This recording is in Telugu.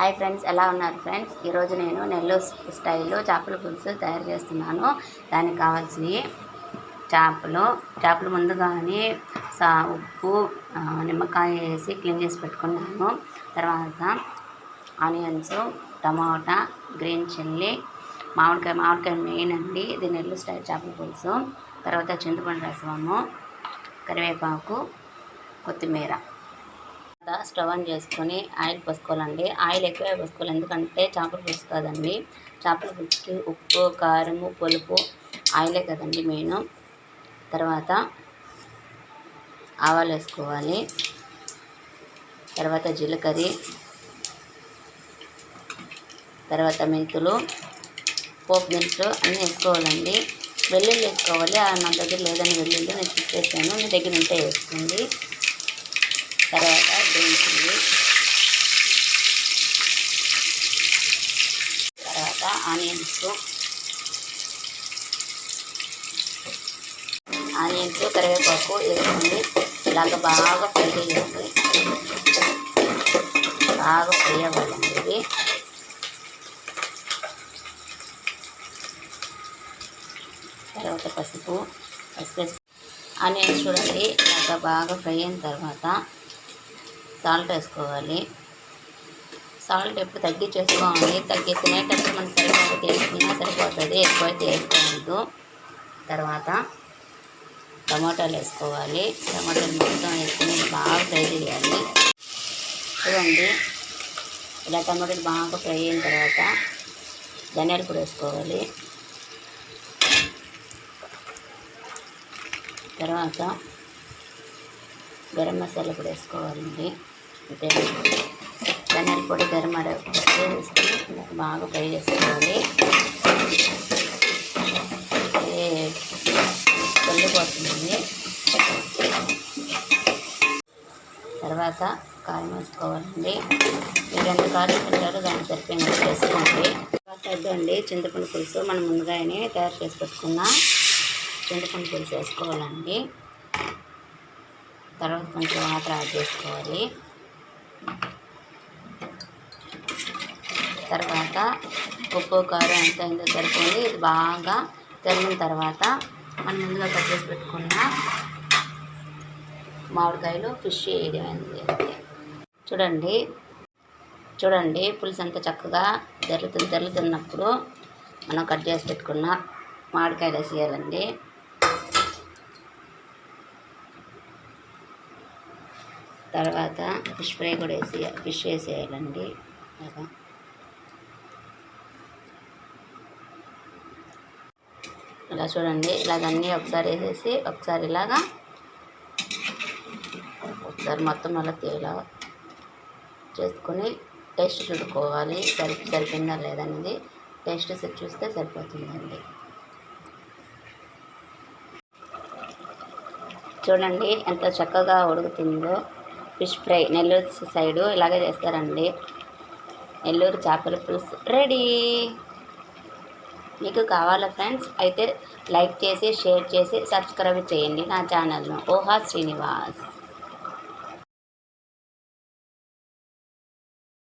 హాయ్ ఫ్రెండ్స్ ఎలా ఉన్నారు ఫ్రెండ్స్? ఈరోజు నేను నెల్లూరు స్టైల్లో చేపల పులుసు తయారు చేస్తున్నాను. దానికి కావాల్సినవి చేపలు. చేపలు ముందుగానే సా ఉప్పు నిమ్మకాయ వేసి క్లీన్ చేసి పెట్టుకున్నాను. తర్వాత ఆనియన్స్ టమాటా గ్రీన్ చిల్లీ మామిడికాయ మామిడికాయ మెయిన్ అండి. ఇది నెల్లూరు స్టైల్ చేపల పులుసు. తర్వాత చింతపండు రసము కరివేపాకు కొత్తిమీర. స్టవ్ ఆన్ చేసుకొని ఆయిల్ పోసుకోవాలండి. ఆయిల్ ఎక్కువ పోసుకోవాలి. ఎందుకంటే చేపల పులుసు కాదండి. చేపల పులుసుకి ఉప్పు కారము పులుపు ఆయిలే కదండి మెయిన్. తర్వాత ఆవాలు వేసుకోవాలి. తర్వాత జీలకర్ర తర్వాత మెంతులు పోపు దినుసులు అన్నీ వేసుకోవాలండి. వెల్లుల్లి వేసుకోవాలి. ఆ నా దగ్గర లేదని వెల్లుల్లి నేను చూసేసాను చేశాను మీ దగ్గర ఉంటే వేసుకోండి. తర్వాత గ్రీన్ తర్వాత ఆనియన్స్ ఆనియన్స్ కరివేపాకు వేసుకోండి ఇలాగ బాగా ఫ్రై చేయండి బాగా ఫ్రై అవ్వాలండి. ఇది తర్వాత పసుపు పసుపు ఆనియన్స్ చూడండి ఇలాగ బాగా ఫ్రై అయిన తర్వాత సాల్ట్ వేసుకోవాలి. సాల్ట్ ఎప్పుడు తగ్గించేసుకోవాలి. తగ్గి తినేటప్పుడు మనం సరిపోతే వేసుకున్నా సరిపోతుంది. ఎక్కువైతే వేసుకోవద్దు. తర్వాత టమాటాలు వేసుకోవాలి. టమాటాలు మొత్తం వేసుకుని బాగా ఫ్రై చేయాలి. చూడండి ఇలా టమాటాలు బాగా ఫ్రై అయిన తర్వాత ధనియాలు కూడా వేసుకోవాలి. తర్వాత గరం మసాలా కూడా వేసుకోవాలండి. అంటే ధనియాల పొడి గరం మసాలా బాగా ఫ్రై చేసుకోవాలి. ఇది వెళ్ళిపోతుంది తర్వాత కారం వేసుకోవాలండి. మీరు ఎంత కారం తింటారో దాన్ని సరిపోయిన వేసుకోండి. తర్వాత వద్దండి చింతపండు పులుసు. మనం ముందుగానే తయారు చేసి పెట్టుకున్న చింతపండు పులుసు వేసుకోవాలండి. తర్వాత కొంచెం వాటర్ యాడ్ చేసుకోవాలి. తర్వాత ఉప్పు కారం ఎంత అయిందో సరిపోయింది ఇది బాగా తిరిగిన తర్వాత మనం ముందుగా కట్ చేసి పెట్టుకున్న మామిడికాయలు ఫిష్ వేయడం చూడండి చూడండి పులుసు అంత చక్కగా తెరులుతుంది తెరులుతున్నప్పుడు మనం కట్ చేసి పెట్టుకున్న మామిడికాయలు వేసేయాలండి. తర్వాత ఫిష్ ఫ్రై కూడా వేసి ఫిష్ వేసేయాలండి. బాగా ఇలా చూడండి ఇలాగ అన్నీ ఒకసారి వేసేసి ఒకసారి ఇలాగా ఒకసారి మొత్తం అలా ఇలా చేసుకొని టేస్ట్ చూడుకోవాలి. సరి సరిపోయిందా లేదనేది టేస్ట్ సరి చూస్తే సరిపోతుందండి. చూడండి ఎంత చక్కగా ఉడుకుతుందో. ఫిష్ ఫ్రై నెల్లూరు సైడు ఇలాగే చేస్తారండి. నెల్లూరు చేపల పులుసు రెడీ. మీకు కావాలా ఫ్రెండ్స్? అయితే లైక్ చేసి షేర్ చేసి సబ్స్క్రైబ్ చేయండి నా ఛానల్ను. ఓహా శ్రీనివాస్.